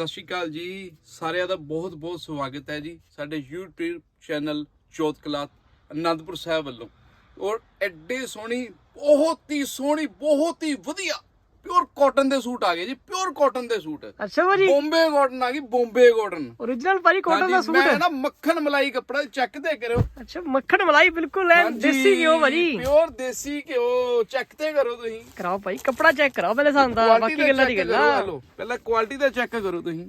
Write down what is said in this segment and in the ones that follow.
ਸਤਿ ਸ਼੍ਰੀ ਅਕਾਲ ਜੀ। ਸਾਰਿਆਂ ਦਾ ਬਹੁਤ ਬਹੁਤ ਸਵਾਗਤ ਹੈ ਜੀ ਸਾਡੇ YouTube ਚੈਨਲ ਜੋਤ ਕਲਾਤ ਅਨੰਦਪੁਰ ਸਾਹਿਬ ਵੱਲੋਂ। ਔਰ ਐਡੇ ਸੋਹਣੀ, ਬਹੁਤ ਹੀ ਸੋਹਣੀ, ਬਹੁਤ ਹੀ ਵਧੀਆ ਪਿਓਰ ਕਾਟਨ ਦੇ ਸੂਟ ਆ ਗਏ ਜੀ ਪਿਓਰ ਕਾਟਨ ਦੇ ਸੂਟ। ਅੱਛਾ ਭਾਜੀ। ਬੰਬੇ ਕਾਟਨ ਆ ਗਈ ਬੰਬੇ ਕਾਟਨ origignal ਭਾਜੀ ਕਾਟਨ ਦਾ ਸੂਟ ਹੈ। ਨਾ ਮੱਖਣ ਮਲਾਈ ਕੱਪੜਾ ਚੈੱਕ ਦੇ ਕਰਿਓ। ਅੱਛਾ ਮੱਖਣ ਮਲਾਈ ਬਿਲਕੁਲ ਐ ਦੇਸੀ ਘਿਓ ਭਾਜੀ। ਪਿਓਰ ਦੇਸੀ ਘਿਓ ਚੈੱਕ ਤੇ ਕਰੋ ਤੁਸੀਂ। ਕਰਾਓ ਭਾਈ ਕੱਪੜਾ ਚੈੱਕ ਕਰਾਓ ਪਹਿਲੇ ਸਾਨੂੰ ਤਾਂ ਬਾਕੀ ਗੱਲਾਂ ਦੀ ਗੱਲਾਂ। ਪਹਿਲਾਂ ਕੁਆਲਿਟੀ ਦਾ ਚੈੱਕ ਕਰੋ ਤੁਸੀਂ।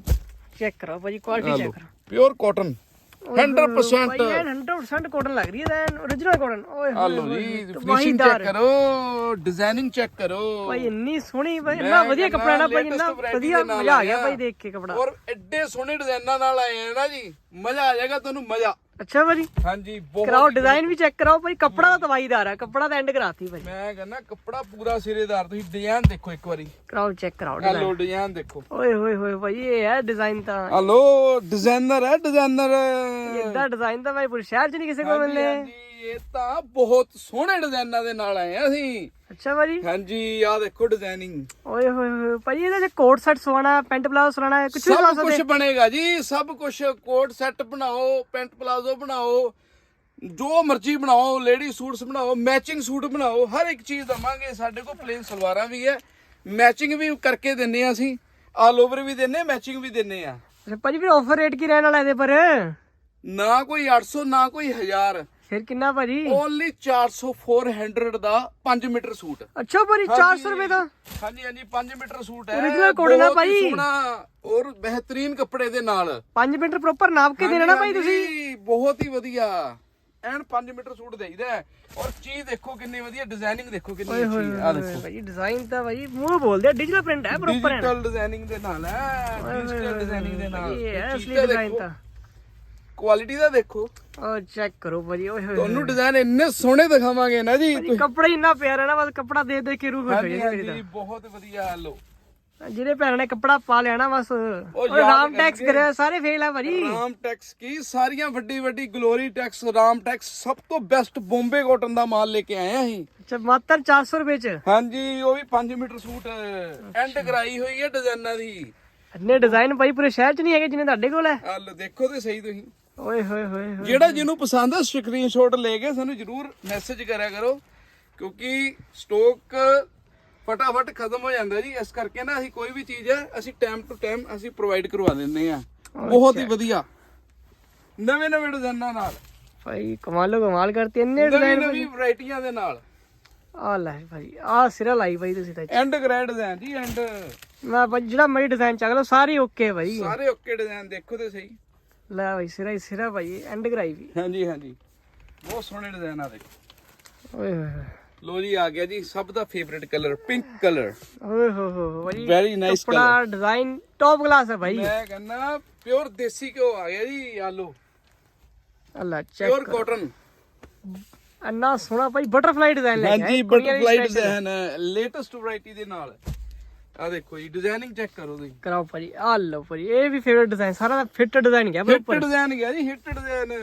ਚੈੱਕ ਕਰਾਓ ਭਾਜੀ ਕੁਆਲਿਟੀ ਚੈੱਕ ਕਰੋ ਪਿਓਰ ਕਾਟਨ 100% ਭਾਈ ਐਨ 100% ਕਾਟਨ ਲੱਗ ਰਹੀ ਹੈ ਐਨ origignal ਕਾਟਨ ਓਏ ਹੋਏ ਹਲੋ ਹੋਏ, ਜੀ ਫਿਨਿਸ਼ਿੰਗ ਤਬਾਹੀਦਾਰ। ਚੈੱਕ ਕਰੋ ਡਿਜ਼ਾਈਨਿੰਗ ਚੈੱਕ ਕਰੋ। ਭਾਈ ਇੰਨੀ ਸੋਹਣੀ ਭਾਈ ਮੈਂ ਇੰਨਾ ਵਧੀਆ ਕੱਪੜਾ ਨਾ ਭਾਈ latest ਇੰਨਾ variety ਵਧੀਆ ਦੇ ਨਾਲ ਮਜ਼ਾ ਆ ਗਿਆ ਆਇਆ। ਭਾਈ ਦੇਖ ਕੇ ਕੱਪੜਾ। ਔਰ ਐਡੇ ਸੋਹਣੇ ਡਿਜ਼ਾਈਨਾਂ ਨਾਲ ਆਏ ਆ ਨਾ ਜੀ। ਮਜ਼ਾ ਆ ਜਾਏਗਾ ਤੁਹਾਨੂੰ ਮਜ਼ਾ। ਅੱਛਾ ਭਾਜੀ? ਹਾਂਜੀ ਬਹੁਤ ਕਰਾਓ ਹੀ ਡਿਜ਼ਾਈਨ ਵੀ ਚੈੱਕ ਕਰਾਓ ਭਾਈ ਕੱਪੜਾ ਤਾਂ ਤਵਾਈਦਾਰ ਆ ਕੱਪੜਾ ਤਾਂ ਐਂਡ ਕਰਾਤੀ ਭਾਈ। ਮੈਂ ਕਹਿੰਦਾ ਕੱਪੜਾ ਪੂਰਾ ਸਿਰੇਦਾਰ ਤੁਸੀਂ ਡਿਜ਼ਾਈਨ ਦੇਖੋ ਇੱਕ ਵਾਰੀ। ਕਰਾਓ ਚੈੱਕ ਕਰਾਓ ਹਲੋ ਡਿਜ਼ਾਈਨ ਡਿਜ਼ਾਈਨ ਦੇਖੋ। ਓਏ ਹੋਏ ਹੋਏ ਭਾਈ ਇਹ ਹੈ ਡਿਜ਼ਾਈਨ ਤਾਂ। ਹਲੋ ਡਿਜ਼ਾਈਨਰ ਹੈ ਡਿਜ਼ਾਈਨਰ ਇਦਾਂ ਡਿਜ਼ਾਈਨ ਤਾਂ ਭਾਈ ਪੂਰੇ ਸ਼ਹਿਰ 'ਚ ਨਹੀਂ ਕਿਸੇ ਕੋਲ ਮਿਲਨੇ। ਹਾਂਜੀ ਇਹ ਤਾਂ ਬਹੁਤ ਸੋਹਣੇ ਡਿਜ਼ਾਈਨਾਂ ਦੇ ਨਾਲ ਆਏ ਆ ਅਸੀਂ। ਅੱਛਾ ਭਾਜੀ? ਹਾਂਜੀ ਆਹ ਦੇਖੋ ਡਿਜ਼ਾਈਨਿੰਗ ਓਏ ਹੋਏ ਹੋਏ ਭਾਜੀ ਇਹਦੇ ਚ ਕੋਟ ਸੈਟ ਸਵਾਣਾ ਪੈਂਟ ਪਲਾਜ਼ੋ ਸਵਾਣਾ ਕੁਝ ਵੀ ਸਵਾ ਸਭ ਕੁਝ ਬਣੇਗਾ ਜੀ ਸਭ ਕੁਝ ਕੋਟ ਸੈੱਟ ਬਣਾਓ ਪੈਂਟ ਪਲਾਜ਼ੋ ਬਣਾਓ ਜੋ ਮਰਜ਼ੀ ਬਣਾਓ ਲੇਡੀ ਸੂਟਸ ਬਣਾਓ ਮੈਚਿੰਗ ਸੂਟ ਬਣਾਓ ਹਰ ਇੱਕ ਚੀਜ਼ ਦਵਾਂਗੇ ਸਾਡੇ ਕੋਲ ਪਲੇਨ ਸਲਵਾਰਾਂ ਵੀ ਹੈ। ਮੈਚਿੰਗ ਵੀ ਕਰਕੇ ਦਿੰਨੇ ਆ ਅਸੀਂ ਆਲ ਓਵਰ ਵੀ ਦਿੰਨੇ ਮੈਚਿੰਗ ਵੀ ਦਿੰਨੇ ਆ। ਅੱਛਾ ਭਾਜੀ ਫਿਰ ਆਫਰ ਰੇਟ ਕੀ ਰਹਿਣ ਵਾਲਾ ਇਹਦੇ ਪਰ? ਨਾ ਕੋਈ 800 ਨਾ ਕੋਈ 1000 ਫਿਰ ਕਿੰਨਾ ਭਾਜੀ? ਓਨਲੀ 400 400 ਦਾ 5 ਮੀਟਰ ਸੂਟ। ਅੱਛਾ ਭਾਜੀ 400 ਰੁਪਏ ਦਾ? ਹਾਂਜੀ ਹਾਂਜੀ 5 ਮੀਟਰ ਸੂਟ ਹੈ। ਆ ਬਹੁਤ ਹੀ ਭਾਈ। ਸੋਹਣਾ ਔਰ ਬਿਹਤਰੀਨ ਕੱਪੜੇ ਦੇ ਨਾਲ। 5 ਮੀਟਰ ਪ੍ਰੋਪਰ ਨਾਪ ਕੇ ਦੇਣਾ ਨਾ ਭਾਈ ਤੁਸੀਂ? ਬਹੁਤ ਹੀ ਵਧੀਆ। ਐਨ 5 ਮੀਟਰ ਸੂਟ ਦੇਈਦਾ। ਔਰ ਚੀਜ਼ ਦੇਖੋ ਕਿੰਨੀ ਵਧੀਆ ਡਿਜ਼ਾਈਨਿੰਗ ਦੇਖੋ ਕਿੰਨੀ ਅੱਛੀ ਆ ਦੇਖੋ। ਭਾਜੀ ਡਿਜ਼ਾਈਨ ਤਾਂ ਭਾਜੀ ਮੂੰਹ ਬੋਲਦੇ ਆ ਡਿਜੀਟਲ ਪ੍ਰਿੰਟ ਹੈ ਪ੍ਰੋਪਰ ਹੈ ਡਿਜੀਟਲ ਡਿਜ਼ਾਈਨਿੰਗ ਦੇ ਨਾਲ ਹੈ ਡਿਜੀਟਲ ਡਿਜ਼ਾਈਨਿੰਗ ਦੇ ਨਾਲ। ਇਹ ਅਸਲੀ ਡਿਜ਼ਾਈਨ ਤਾਂ। ਕੁਆਲਿਟੀ ਦਾ ਦੇਖੋ। ਓ ਚੈੱਕ ਕਰੋ ਭਾਜੀ ਓਏ ਹੋਏ ਤੁਹਾਨੂੰ ਡਿਜ਼ਾਈਨ ਇੰਨੇ ਸੋਹਣੇ ਦਿਖਾਵਾਂਗੇ ਨਾ ਜੀ। ਭਾਜੀ ਕੱਪੜਾ ਹੀ ਇੰਨਾ ਪਿਆਰਾ ਨਾ ਬਸ ਕੱਪੜਾ ਦੇ ਦੇ ਕੇ ਰੂਹ ਖੁਸ਼ ਹੋ ਹਾਂਜੀ ਜਾਂਦੀ ਮੇਰੀ ਹਾਂਜੀ ਬਹੁਤ ਵਧੀਆ ਲੋ ਤਾਂ ਜਿਹੜੇ ਭੈਣਾਂ ਨੇ ਕੱਪੜਾ ਪਾ ਲਿਆ ਨਾ ਬਸ। ਯਾਦ ਉਹ ਰਾਮ ਟੈਕਸ ਕਰਨਗੇ। ਕਰਿਆ ਸਾਰੇ ਫੇਲ ਆ ਭਾਜੀ। ਰਾਮ ਟੈਕਸ ਕੀ? ਸਾਰੀਆਂ ਵੱਡੀ ਵੱਡੀ ਗਲੋਰੀ ਟੈਕਸ ਰਾਮ ਟੈਕਸ ਸਭ ਤੋਂ ਬੈਸਟ ਬੰਬੇ ਕਾਟਨ ਦਾ ਮਾਲ ਲੈ ਕੇ ਆਏ ਆ ਅਸੀਂ। ਅੱਛਾ ਮਾਤਰ 400 ਰੁਪਏ ਚ? ਹਾਂਜੀ ਉਹ ਵੀ 5 ਮੀਟਰ ਸੂਟ ਐਂਡ ਕਰਾਈ ਹੋਈ ਹੈ ਡਿਜ਼ਾਈਨਾਂ ਦੀ। ਇੰਨੇ ਡਿਜ਼ਾਈਨ ਭਾਈ ਪੂਰੇ ਸ਼ਹਿਰ ਚ ਨਹੀਂ ਹੈਗੇ ਜਿੰਨੇ ਤੁਹਾਡੇ ਕੋਲ ਹੈ? ਆ ਲਓ ਦੇਖੋ ਤੇ ਸਹੀ ਤੁਸੀਂ। ਓਏ ਹੋਏ ਹੋਏ ਹੋਏ ਜਿਹੜਾ ਜਿਹਨੂੰ ਪਸੰਦ ਹੈ ਸਕਰੀਨਸ਼ਾਟ ਲੈ ਕੇ ਸਾਨੂੰ ਜਰੂਰ ਮੈਸੇਜ ਕਰਿਆ ਕਰੋ ਕਿਉਂਕਿ ਸਟਾਕ ਫਟਾਫਟ ਖਤਮ ਹੋ ਜਾਂਦਾ ਜੀ। ਇਸ ਕਰਕੇ ਨਾ ਅਸੀਂ ਕੋਈ ਵੀ ਚੀਜ਼ ਹੈ ਅਸੀਂ ਟਾਈਮ ਟੂ ਟਾਈਮ ਅਸੀਂ ਪ੍ਰੋਵਾਈਡ ਕਰਵਾ ਦਿੰਦੇ ਆ। ਬਹੁਤ ਹੀ ਵਧੀਆ। ਨਵੇਂ ਨਵੇਂ ਡਿਜ਼ਾਈਨਾਂ ਨਾਲ। ਭਾਈ ਕਮਾਲੋ ਕਮਾਲ ਕਰਤੀ ਇੰਨੇ ਨਵੀਂ ਡਿਜ਼ਾਈਨ ਨਵੀਂ ਵੈਰਾਈਟੀਆਂ ਦੇ ਨਾਲ। ਆ ਲੈ ਭਾਈ ਆ ਸਿਰਾ ਲਾਈ ਭਾਈ ਤੁਸੀਂ ਤਾਂ। ਐਂਡ ਗ੍ਰੈਡ ਡਿਜ਼ਾਈਨ ਜੀ ਐਂਡ ਮੈਂ ਭਾਈ ਜਿਹੜਾ ਮਰੀ ਡਿਜ਼ਾਈਨ ਚੱਕ ਲਓ ਸਾਰੇ ਓਕੇ ਭਾਈ। ਸਾਰੇ ਓਕੇ ਡਿਜ਼ਾਈਨ ਦੇਖੋ ਤੇ ਸਹੀ। ਲੈ ਭਾਈ ਸਿਰਾ ਹੀ ਸਿਰਾ ਭਾਈ ਐਂਡ ਕਰਾਈ ਵੀ। ਹਾਂਜੀ ਹਾਂਜੀ। ਬਹੁਤ ਸੋਹਣੇ ਡਿਜ਼ਾਈਨ ਆ ਦੇਖੋ ਓਏ ਹੋਏ ਹੋਏ। ਲੋ ਜੀ ਆ ਗਿਆ ਜੀ ਸਭ ਦਾ ਫੇਵਰਿਟ ਕਲਰ ਪਿੰਕ ਕਲਰ ਓਏ ਹੋ ਹੋ ਹੋ ਭਾਈ। ਵੈਰੀ ਨਾਈਸ ਕਲਰ ਕੱਪੜਾ ਡਿਜ਼ਾਈਨ ਟੌਪ ਕਲਾਸ ਹੈ ਭਾਈ। ਮੈਂ ਕਹਿੰਦਾ ਪਿਓਰ ਦੇਸੀ ਘਿਓ ਆ ਗਿਆ ਜੀ ਆਲੂ। ਅੱਲਾ ਪਿਓਰ ਚੈੱਕ ਕਾਟਨ ਅੰਨਾ ਸੋਹਣਾ ਭਾਈ ਬਟਰਫਲਾਈ ਡਿਜ਼ਾਈਨ ਲੈ ਕੇ ਹਾਂਜੀ ਆਏ, ਕੁੜੀਆਂ ਦੀ butterfly special। Design latest variety ਦੇ ਨਾਲ। ਆ ਦੇਖੋ ਜੀ ਡਿਜ਼ਾਈਨਿੰਗ ਚੈੱਕ ਕਰੋ ਤੁਸੀਂ। ਕਰਾਓ ਭਾਜੀ ਆ ਲਓ ਭਾਜੀ ਇਹ ਵੀ ਫੇਵਰਿਟ ਡਿਜ਼ਾਈਨ ਸਾਰਾ ਫਿੱਟ ਡਿਜ਼ਾਈਨ ਗਿਆ ਹਿੱਟ ਪਰ ਡਿਜ਼ਾਈਨ ਗਿਆ ਜੀ ਹਿੱਟ ਡਿਜ਼ਾਈਨ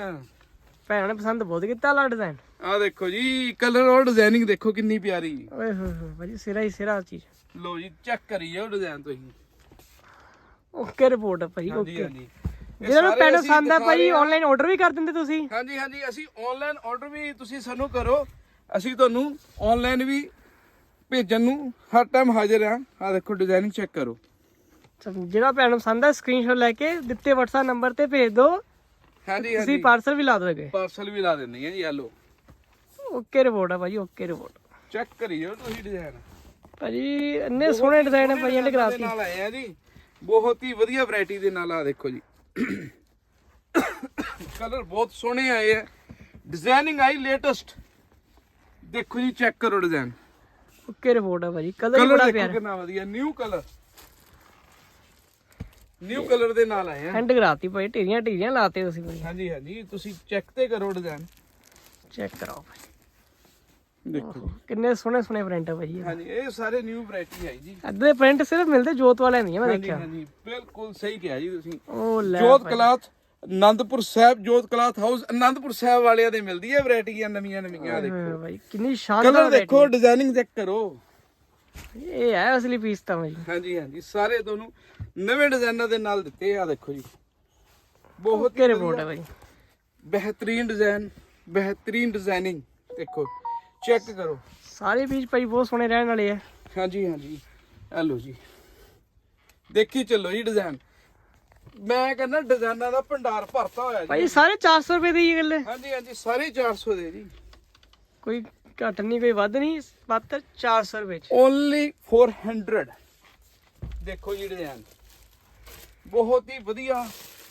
ਭੈਣਾਂ ਨੇ ਪਸੰਦ ਬਹੁਤ ਕੀਤਾ ਲਾ ਡਿਜ਼ਾਈਨ ਆ ਦੇਖੋ ਜੀ ਕਲਰ ਔਰ ਡਿਜ਼ਾਈਨਿੰਗ ਦੇਖੋ ਕਿੰਨੀ ਪਿਆਰੀ। ਓਏ ਹੋਏ ਹੋਏ ਭਾਜੀ ਸਿਰਾ ਹੀ ਸਿਰਾ ਚੀਜ਼। ਲੋ ਜੀ ਚੈੱਕ ਕਰੀ ਜਾਓ ਡਿਜ਼ਾਈਨ ਤੁਸੀਂ। ਓਕੇ ਰਿਪੋਰਟ ਭਾਜੀ ਹਾਂਜੀ ਓਕੇ ਹਾਂਜੀ। ਇਹ ਜਿਹਨਾਂ ਨੂੰ ਸਾਰੇ ਪੈਨ ਅਸੀਂ ਪਸੰਦ ਹੈ ਦਿਖਾ ਭਾਜੀ ਰਹੇ ਹਾਂ। ਆਨਲਾਈਨ ਆਰਡਰ ਵੀ ਕਰ ਦਿੰਦੇ ਤੁਸੀਂ। ਹਾਂਜੀ ਹਾਂਜੀ ਅਸੀਂ ਆਨਲਾਈਨ ਆਰਡਰ ਵੀ ਤੁਸੀਂ ਸਾਨੂੰ ਕਰੋ। ਅਸੀਂ ਤੁਹਾਨੂੰ ਆਨਲਾਈਨ ਵੀ ਭੇਜਣ ਨੂੰ ਹਰ ਟਾਈਮ ਹਾਜ਼ਰ ਹਾਂ। ਆ ਦੇਖੋ ਡਿਜ਼ਾਈਨਿੰਗ ਚੈੱਕ ਕਰੋ। ਜਿਹੜਾ ਭੈਣ ਨੂੰ ਪਸੰਦ ਹੈ ਸਕਰੀਨਸ਼ਾਟ ਲੈ ਕੇ ਦਿੱਤੇ WhatsApp ਨੰਬਰ ਤੇ ਭੇਜ ਦਿਓ ਹਾਂਜੀ ਤੁਸੀਂ ਹਾਂਜੀ। ਪਾਰਸਲ ਵੀ ਲਾ ਦੋਗੇ। ਪਾਰਸਲ ਵੀ ਲਾ ਦਿੰਦੇ ਆ ਜੀ ਆ ਲੋ ਓਕੇ ਰਿਪੋਰਟ ਹੈ ਭਾਜੀ ਓਕੇ ਰਿਪੋਰਟ। ਚੈੱਕ ਕਰੀ ਜਾਓ ਤੁਸੀਂ ਡਿਜ਼ਾਈਨ ਭਾਜੀ ਇੰਨੇ ਸੋਹਣੇ ਡਿਜ਼ਾਈਨ ਹੈ ਭਾਈ ਇਹਨੇ ਕਰਾਤੀ। ਨਾਲ ਆਏ ਆ ਜੀ। ਬਹੁਤ ਹੀ ਵਧੀਆ ਵੈਰਾਈਟੀ ਦੇ ਨਾਲ ਆ ਦੇਖੋ ਜੀ। ਕਲਰ ਬਹੁਤ ਸੋਹਣੇ ਆਏ ਆ। ਡਿਜ਼ਾਈਨਿੰਗ ਆਈ ਲੇਟੈਸਟ ਦੇਖੋ ਜੀ ਚੈੱਕ ਕਰੋ ਡਿਜ਼ਾਈਨ ਓਕੇ ਰਿਪੋਰਟ ਹੈ ਭਾਜੀ। ਕਲਰ ਬੜਾ ਦੇਖੋ ਪਿਆਰਾ। ਕਿੰਨਾ ਵਧੀਆ ਨਿਊ ਕਲਰ ਨਿਊ ਕਲਰ ਦੇ ਨਾਲ ਆਏ ਆ। ਹੈਂਡ ਕਰਾਤੀ ਭਾਈ ਢੇਰੀਆਂ ਢੇਰੀਆਂ ਲਾਤੇ ਤੁਸੀਂ ਭਾਈ। ਹਾਂਜੀ ਹਾਂਜੀ ਤੁਸੀਂ ਚੈੱਕ ਤੇ ਕਰੋ ਡਿਜ਼ਾਈਨ ਚੈੱਕ ਕਰਾਓ ਭਾਈ। ਦੇਖੋ ਕਿੰਨੇ ਸੋਹਣੇ ਸੋਹਣੇ ਪ੍ਰਿੰਟ ਹੈ ਭਾਜੀ ਹਾਂਜੀ ਇਹ ਸਾਰੇ ਨਿਊ ਵੈਰਾਈਟੀ ਆਈ ਜੀ। ਅੱਧੇ ਪ੍ਰਿੰਟ ਸਿਰਫ ਮਿਲਦੇ ਜੋਤ ਵਾਲਿਆਂ ਨਹੀਂ ਮੈਂ ਹਾਂਜੀ ਦੇਖਿਆ। ਹਾਂਜੀ ਬਿਲਕੁਲ ਸਹੀ ਕਿਹਾ ਜੀ ਤੁਸੀਂ। ਉਹ ਲੈ ਜੋਤ ਭਾਈ। ਕਲਾਥ ਆਨੰਦਪੁਰ ਸਾਹਿਬ ਜੋਤ ਕਲਾਥ ਹਾਊਸ ਆਨੰਦਪੁਰ ਸਾਹਿਬ ਵਾਲਿਆਂ ਦੇ ਮਿਲਦੀ ਹੈ ਵੈਰਾਈਟੀਆਂ ਨਵੀਆਂ ਨਵੀਆਂ ਦੇਖੋ। ਭਾਈ ਕਿੰਨੀ ਸ਼ਾਨਦਾਰ ਕਲਰ ਦੇਖੋ ਡਿਜ਼ਾਈਨਿੰਗ ਚੈੱਕ ਕਰੋ। ਇਹ ਹੈ ਅਸਲੀ ਪੀਸ ਤਾਂ ਭਾਈ ਹਾਂਜੀ ਹਾਂਜੀ ਸਾਰੇ ਤੁਹਾਨੂੰ ਨਵੇਂ ਡਿਜ਼ਾਈਨਾਂ ਦੇ ਨਾਲ ਦਿੱਤੇ ਆ ਦੇਖੋ ਜੀ। ਬਹੁਤ ਹੀ ਰਿਪੋਰਟ ਹੈ ਭਾਈ ਬਿਹਤਰੀਨ ਡਿਜ਼ਾਈਨ ਬਿਹਤਰੀਨ ਡਿਜ਼ਾਈਨਿੰਗ ਦੇਖੋ ਚੈੱਕ ਕਰੋ। ਸਾਰੇ ਪੀਸ ਭਾਈ ਬਹੁਤ ਸੋਹਣੇ ਰਹਿਣ ਵਾਲੇ ਆ। ਹਾਂਜੀ ਹਾਂਜੀ ਇਹ ਲਓ ਜੀ। ਦੇਖੀ ਚੱਲੋ ਜੀ ਡਿਜ਼ਾਈਨ ਮੈਂ ਕਹਿੰਦਾ ਡਿਜ਼ਾਈਨਾਂ ਦਾ ਭੰਡਾਰ ਭਰਤਾ ਹੋਇਆ ਜੀ। ਭਾਈ ਸਾਰੇ 400 ਰੁਪਏ ਦੀ ਹੀ ਗੱਲ ਹੈ। ਹਾਂਜੀ ਹਾਂਜੀ ਸਾਰੇ 400 ਦੇ ਜੀ। ਕੋਈ ਘੱਟ ਨਹੀਂ ਕੋਈ ਵੱਧ ਨਹੀਂ ਮਾਤਰ 400 ਰੁਪਏ ਚ। ਓਨਲੀ 400 ਦੇਖੋ ਜੀ ਡਿਜ਼ਾਈਨ ਬਹੁਤ ਹੀ ਵਧੀਆ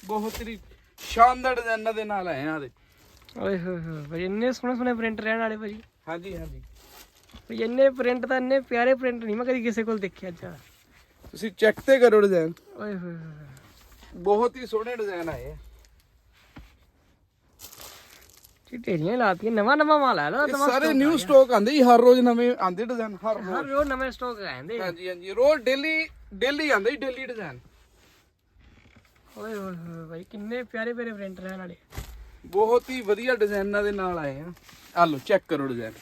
ਬਹੁਤ ਹੀ ਸ਼ਾਨਦਾਰ ਡਿਜ਼ਾਈਨਾਂ ਦੇ ਨਾਲ ਆਏ ਆ ਦੇ ਓਏ ਹੋਏ ਹੋਏ ਭਾਈ ਇੰਨੇ ਸੋਹਣੇ ਸੋਹਣੇ ਪ੍ਰਿੰਟ ਰਹਿਣ ਵਾਲੇ ਭਾਈ। ਹਾਂਜੀ ਹਾਂਜੀ। ਭਾਈ ਇੰਨੇ ਪ੍ਰਿੰਟ ਤਾਂ ਇੰਨੇ ਪਿਆਰੇ ਪ੍ਰਿੰਟ ਨਹੀਂ ਮੈਂ ਕਦੀ ਕਿਸੇ ਕੋਲ ਦੇਖਿਆ ਅੱਛਾ ਤੁਸੀਂ ਚੈੱਕ ਤੇ ਕਰੋ ਡਿਜ਼ਾਈਨ ਓਏ ਹੋਏ ਹੋਏ ਬਹੁਤ ਹੀ ਸੋਹਣੇ ਡਿਜ਼ਾਈਨ ਆਏ ਆ। ਚਿਟੇਰੀਆਂ ਲਾਤੀਆਂ ਨਵਾਂ ਨਵਾਂ ਮਾਲ ਆਇਆ ਇਹ ਸਾਰੇ ਨਿਊ ਸਟਾਕ ਆਂਦੇ ਜੀ ਹਰ ਰੋਜ਼ ਨਵੇਂ ਆਂਦੇ ਡਿਜ਼ਾਈਨ ਹਰ ਹਰ ਰੋਜ਼। ਰੋਜ਼ ਨਵੇਂ ਸਟਾਕ ਆਉਂਦੇ ਹਾਂਜੀ ਹਾਂਜੀ ਰੋਜ਼ ਡੇਲੀ ਡੇਲੀ ਆਂਦੇ ਜੀ ਡੇਲੀ ਡਿਜ਼ਾਈਨ ਓਏ ਹੋਏ ਹੋਏ ਭਾਈ ਕਿੰਨੇ ਪਿਆਰੇ ਪਿਆਰੇ ਪ੍ਰਿੰਟ ਰਹਿਣ ਵਾਲੇ। ਬਹੁਤ ਹੀ ਵਧੀਆ ਡਿਜ਼ਾਈਨਾਂ ਦੇ ਨਾਲ ਆਏ ਆ। ਆ ਲਓ ਚੈੱਕ ਕਰੋ ਡਿਜ਼ਾਈਨ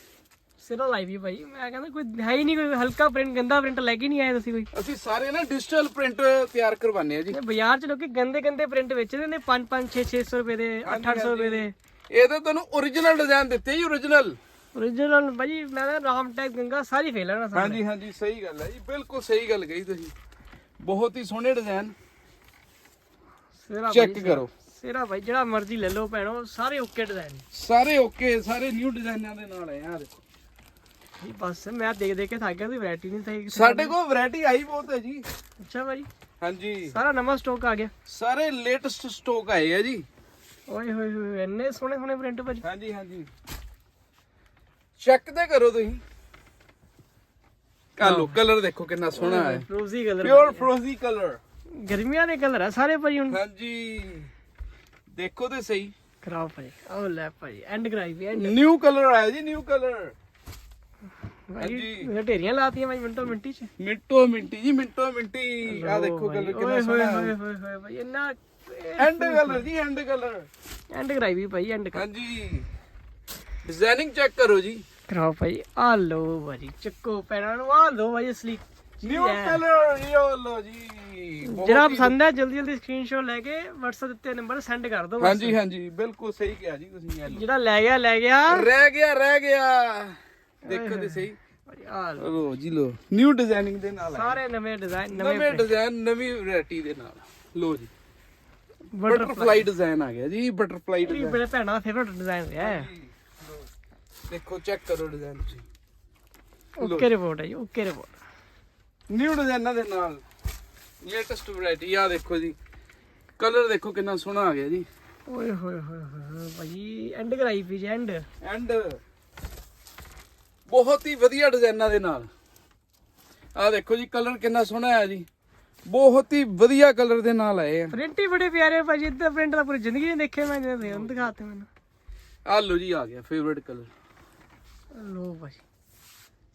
ਸਿਰੋਂ ਲਾਈ ਵੀ ਭਾਈ ਮੈਂ ਕਹਿੰਦਾ ਕੋਈ ਹੈ ਹੀ ਨਹੀਂ ਕੋਈ ਹਲਕਾ ਪ੍ਰਿੰਟ ਗੰਦਾ ਪ੍ਰਿੰਟ ਲੈ ਕੇ ਨਹੀਂ ਆਏ ਤੁਸੀਂ ਕੋਈ। ਅਸੀਂ ਸਾਰੇ ਨਾ ਡਿਜੀਟਲ ਪ੍ਰਿੰਟ ਤਿਆਰ ਕਰਵਾਉਂਦੇ ਆ ਜੀ। ਬਾਜ਼ਾਰ 'ਚ ਲੋਕੀ ਗੰਦੇ ਗੰਦੇ ਪ੍ਰਿੰਟ ਵੇਚਦੇ ਨੇ 5 5 6 600 ਰੁਪਏ ਦੇ 8 800 ਰੁਪਏ ਦੇ। ਇਹ ਤਾਂ ਤੁਹਾਨੂੰ origignal ਡਿਜ਼ਾਈਨ ਦਿੱਤੇ ਜੀ origignal origignal ਭਾਈ ਮੈਂ ਤਾਂ ਰਾਮ ਟੈਗ ਗੰਗਾ ਸਾਰੀ ਫੇਲ ਲੈਣਾ ਸਾਰਾ। ਹਾਂਜੀ ਹਾਂਜੀ ਸਹੀ ਗੱਲ ਹੈ ਜੀ ਬਿਲਕੁਲ ਸਹੀ ਗੱਲ ਕਹੀ ਤੁਸੀਂ। ਬਹੁਤ ਹੀ ਸੋਹਣੇ ਡਿਜ਼ਾਈਨ ਚੈੱਕ ਕਰੋ। ਸਿਰਾ ਭਾਈ ਜਿਹੜਾ ਮਰਜ਼ੀ ਲੈ ਲਓ ਭੈਣੋ ਸਾਰੇ ਓਕੇ ਡਿਜ਼ਾਈਨ ਸਾਰੇ ਓਕੇ ਸਾਰੇ ਨਿਊ ਡਿਜ਼ਾਈਨਾਂ ਦੇ ਨਾਲ ਆ ਦੇਖੋ ਬਸ ਮੈਂ ਦੇਖ ਦੇਖ ਕੇ ਥੱਕ ਗਿਆ ਸੀ ਵੈਰਾਈਟੀ ਨਹੀਂ ਥਈ ਸਾਡੇ ਕੋਲ ਵੈਰਾਈਟੀ ਆਈ ਬਹੁਤ ਹੈ ਜੀ। ਅੱਛਾ ਭਾਈ ਹਾਂਜੀ। ਸਾਰਾ ਨਵਾਂ ਸਟਾਕ ਆ ਗਿਆ। ਸਾਰੇ ਲੇਟੈਸਟ ਸਟਾਕ ਆਏ ਆ ਜੀ। ਓਏ ਹੋਏ ਹੋਏ ਇੰਨੇ ਸੋਹਣੇ ਸੋਹਣੇ ਪ੍ਰਿੰਟ ਭਾਜੀ। ਹਾਂਜੀ ਹਾਂਜੀ। ਚੈੱਕ ਤੇ ਕਰੋ ਤੁਸੀਂ। ਕਾਲੋ ਕਲਰ ਦੇਖੋ ਕਿੰਨਾ ਸੋਹਣਾ ਹੈ। ਫਰੋਜ਼ੀ ਕਲਰ ਪਿਓਰ ਫਰੋਜ਼ੀ ਕਲਰ ਗਰਮੀਆਂ ਦੇ ਕਲਰ ਆ ਸਾਰੇ ਭਾਜੀ ਹੁਣ। ਹਾਂਜੀ। ਦੇਖੋ ਤੇ ਸਹੀ। ਖਰਾਬ ਭਾਜੀ। ਉਹ ਲੈ ਭਾਜੀ ਐਂਡ ਕਰਾਈ ਵੀ ਐਂਡ ਨਿਊ ਕਲਰ ਆਇਆ ਜੀ ਨਿਊ ਕਲਰ ਭਾਜੀ ਢੇਰੀਆਂ ਲਾਤੀਆਂ ਭਾਈ ਮਿੰਟੋ ਮਿੰਟੀ ਚ। ਮਿੰਟੋ ਮਿੰਟੀ ਜੀ ਮਿੰਟੋ ਮਿੰਟੀ। ਆ ਦੇਖੋ ਕਲਰ ਕਿੰਨਾ ਓਏ ਹੋਏ ਸੋਹਣਾ ਹੋਏ ਹੈ। ਹੋਏ ਹੋਏ ਭਾਈ ਇੰਨਾ ਐਂਡ ਕਲਰ ਜੀ ਐਂਡ ਕਲਰ ਐਂਡ ਕਰਾਈ ਵੀ ਭਾਈ ਐਂਡ ਹਾਂਜੀ। ਡਿਜ਼ਾਈਨਿੰਗ ਚੈੱਕ ਕਰੋ ਜੀ। ਕਰਾਓ ਭਾਈ ਆ ਲੋ ਭਾਜੀ ਚੱਕੋ ਪੈਣਾ ਨੂੰ ਆ ਲੋ ਭਾਈ ਅਸਲੀ ਨਿਊ ਕਲਰ ਯੋ ਲੋ ਜੀ। ਬਹੁਤ ਜਿਹੜਾ ਪਸੰਦ ਹੈ ਜਲਦੀ ਜਲਦੀ ਸਕਰੀਨਸ਼ਾਟ ਲੈ ਕੇ WhatsApp ਨੰਬਰ ਸੈਂਡ ਕਰ ਦਿਓ ਬਸ। ਹਾਂਜੀ ਹਾਂਜੀ ਬਿਲਕੁਲ ਸਹੀ ਕਿਹਾ ਜੀ ਤੁਸੀਂ ਜਿਹੜਾ ਲੈ ਗਿਆ ਲੈ ਗਿਆ। ਰਹਿ ਗਿਆ ਰਹਿ ਗਿਆ। ਦੇਖੋ ਤੇ ਸਹੀ। ਆ ਲੋ ਜੀ ਲੋ ਨਿਊ ਡਿਜ਼ਾਈਨਿੰਗ ਦੇ ਨਾਲ ਆਏ। ਸਾਰੇ ਨਵੇਂ ਡਿਜ਼ਾਈਨ ਨਵੇਂ ਨਵੇਂ ਡਿਜ਼ਾਈਨ ਨਵੀਂ ਵੈਰਾਈਟੀ ਦੇ ਨਾਲ। ਲੋ ਜੀ। ਬਟਰ ਬਟਰਫਲਾਈ ਡਿਜ਼ਾਈਨ ਆ ਗਿਆ ਜੀ ਬਟਰਫਲਾਈ ਡਿਜ਼ਾਈਨ ਮੇਰੇ ਭੈਣਾਂ ਦਾ ਫੇਵਰਟ ਡਿਜ਼ਾਈਨ ਹੈ। ਦੇਖੋ ਚੈੱਕ ਕਰੋ ਡਿਜ਼ਾਈਨ ਤੁਸੀਂ। ਓਕੇ ਰਿਪੋਰਟ ਹੈ ਜੀ ਓਕੇ ਰਿਪੋਰਟ ਨਿਊ ਡਿਜ਼ਾਈਨਾਂ ਦੇ ਨਾਲ ਲੇਟੈਸਟ ਵੈਰਾਈਟੀ ਆ ਦੇਖੋ ਜੀ ਕਲਰ ਦੇਖੋ ਕਿੰਨਾ ਸੋਹਣਾ ਆ ਗਿਆ ਜੀ। ਓਏ ਹੋਏ ਹੋਏ ਹੋਏ ਭਾਈ ਐਂਡ ਕਰਾਈ ਵੀ ਜੀ ਐਂਡ ਐਂਡ ਬਹੁਤ ਹੀ ਵਧੀਆ ਡਿਜ਼ਾਈਨਾਂ ਦੇ ਨਾਲ। ਆ ਦੇਖੋ ਜੀ ਕਲਰ ਕਿੰਨਾ ਸੋਹਣਾ ਆਇਆ ਜੀ। ਬਹੁਤ ਹੀ ਵਧੀਆ ਕਲਰ ਦੇ ਨਾਲ ਆਏ ਆ। ਪ੍ਰਿੰਟ ਹੀ ਬੜੇ ਪਿਆਰੇ ਭਾਜੀ ਇਦਾਂ ਪ੍ਰਿੰਟ ਤਾਂ ਪੂਰੀ ਜ਼ਿੰਦਗੀ ਨਹੀਂ ਦੇਖੇ ਮੈਂ ਜਦੋਂ ਉਹਨੂੰ ਦਿਖਾਤੇ ਮੈਨੂੰ। ਆ ਲੋ ਜੀ ਆ ਗਿਆ ਫੇਵਰਿਟ ਕਲਰ ਲੋ ਭਾਜੀ।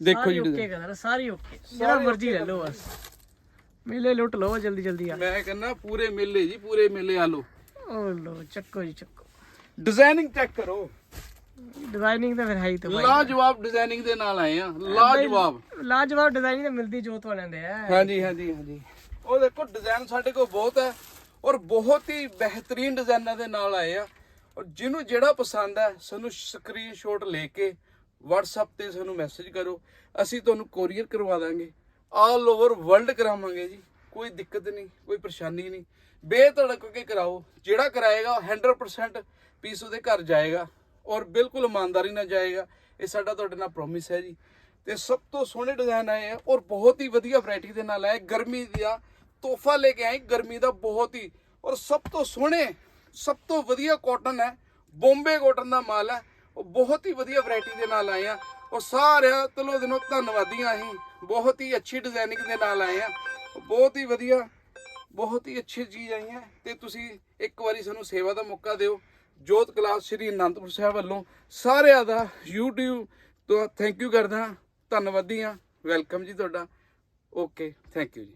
ਦੇਖੋ ਜੀ ਓਕੇ। ਕਲਰ ਸਾਰੀ ਓਕੇ ਜਿਹੜਾ ਮਰਜ਼ੀ ਲੈ ਲਓ ਬਸ। ਮੇਲੇ ਲੁੱਟ ਲਓ ਜਲਦੀ ਜਲਦੀ ਆ। ਮੈਂ ਕਹਿੰਦਾ ਪੂਰੇ ਮੇਲੇ ਜੀ ਪੂਰੇ ਮੇਲੇ ਆ ਲੋ ਓ ਲੋ ਚੱਕੋ ਜੀ ਚੱਕੋ। ਡਿਜ਼ਾਈਨਿੰਗ ਚੈੱਕ ਕਰੋ। ਡਿਜ਼ਾਈਨਿੰਗ ਤਾਂ ਫਿਰ ਹੈ ਹੀ ਤਾਂ ਭਾਈ। ਲਾਜਵਾਬ ਡਿਜ਼ਾਈਨਿੰਗ ਦੇ ਨਾਲ ਆਏ ਆ ਲਾਜਵਾਬ। ਲਾਜਵਾਬ ਡਿਜ਼ਾਈਨਿੰਗ ਤਾਂ ਮਿਲਦੀ ਜੋਤ ਵਾਲਿਆਂ ਦੇ ਆ ਹਾਂਜੀ ਹਾਂਜੀ ਹਾਂਜੀ। ਉਹ ਦੇਖੋ ਡਿਜ਼ਾਈਨ ਸਾਡੇ ਕੋਲ ਬਹੁਤ ਹੈ ਔਰ ਬਹੁਤ ਹੀ ਬਿਹਤਰੀਨ ਡਿਜ਼ਾਈਨਾਂ ਦੇ ਨਾਲ ਆਏ ਆ। ਔਰ ਜਿਹਨੂੰ ਜਿਹੜਾ ਪਸੰਦ ਹੈ ਸਾਨੂੰ ਸਕਰੀਨਸ਼ਾਟ ਲੈ ਕੇ WhatsApp ਤੇ ਸਾਨੂੰ ਮੈਸੇਜ ਕਰੋ। ਅਸੀਂ ਤੁਹਾਨੂੰ ਕੋਰੀਅਰ ਕਰਵਾ ਦਾਂਗੇ। ਆਲ ਓਵਰ ਵਰਲਡ ਕਰਾਵਾਂਗੇ ਜੀ। ਕੋਈ ਦਿੱਕਤ ਨਹੀਂ ਕੋਈ ਪਰੇਸ਼ਾਨੀ ਨਹੀਂ। ਬੇਧੜਕ ਕੇ ਕਰਾਓ। ਜਿਹੜਾ ਕਰਾਏਗਾ ਉਹ 100% ਪੀਸ ਉਹਦੇ ਘਰ ਜਾਏਗਾ। ਔਰ ਬਿਲਕੁਲ ਇਮਾਨਦਾਰੀ ਨਾਲ ਜਾਏਗਾ। ਇਹ ਸਾਡਾ ਤੁਹਾਡੇ ਨਾਲ ਪ੍ਰੋਮਿਸ ਹੈ ਜੀ। ਤੇ ਸਭ ਤੋਂ ਸੋਹਣੇ ਡਿਜ਼ਾਈਨ ਆਏ ਆ ਔਰ ਬਹੁਤ ਹੀ ਵਧੀਆ ਵੈਰਾਈਟੀ ਦੇ ਨਾਲ ਆਏ। ਗਰਮੀ ਦਾ ਤੋਹਫਾ ਲੈ ਕੇ ਆਏ। ਗਰਮੀ ਦਾ ਬਹੁਤ ਹੀ ਔਰ ਸਭ ਤੋਂ ਸੋਹਣੇ, ਸਭ ਤੋਂ ਵਧੀਆ ਕਾਟਨ ਹੈ। ਬੰਬੇ ਕਾਟਨ ਦਾ ਮਾਲ ਹੈ। ਉਹ ਬਹੁਤ ਹੀ ਵਧੀਆ ਵੈਰਾਈਟੀ ਦੇ ਨਾਲ ਆਏ ਆ। ਔਰ ਸਾਰਿਆਂ ਤਲੋ ਦਿਨੋਂ ਧੰਨਵਾਦੀਆਂ ਅਸੀਂ। ਬਹੁਤ ਹੀ ਅੱਛੀ ਡਿਜ਼ਾਈਨਿੰਗ ਦੇ ਨਾਲ ਆਏ ਆ। ਬਹੁਤ ਹੀ ਵਧੀਆ, ਬਹੁਤ ਹੀ ਅੱਛੀ ਚੀਜ਼ ਆਈ ਹੈ। ਤੇ ਤੁਸੀਂ ਇੱਕ ਵਾਰੀ ਸਾਨੂੰ ਸੇਵਾ ਦਾ ਮੌਕਾ ਦਿਓ। ਜੋਤ ਕਲਾਸ ਸ੍ਰੀ ਅਨੰਦਪੁਰ ਸਾਹਿਬ ਵੱਲੋਂ ਸਾਰਿਆਂ ਦਾ YouTube ਤੋਂ ਥੈਂਕ ਯੂ ਕਰਦਾ। ਧੰਨਵਾਦੀ ਹਾਂ। ਵੈਲਕਮ ਜੀ ਤੁਹਾਡਾ। ਓਕੇ ਥੈਂਕ ਯੂ ਜੀ।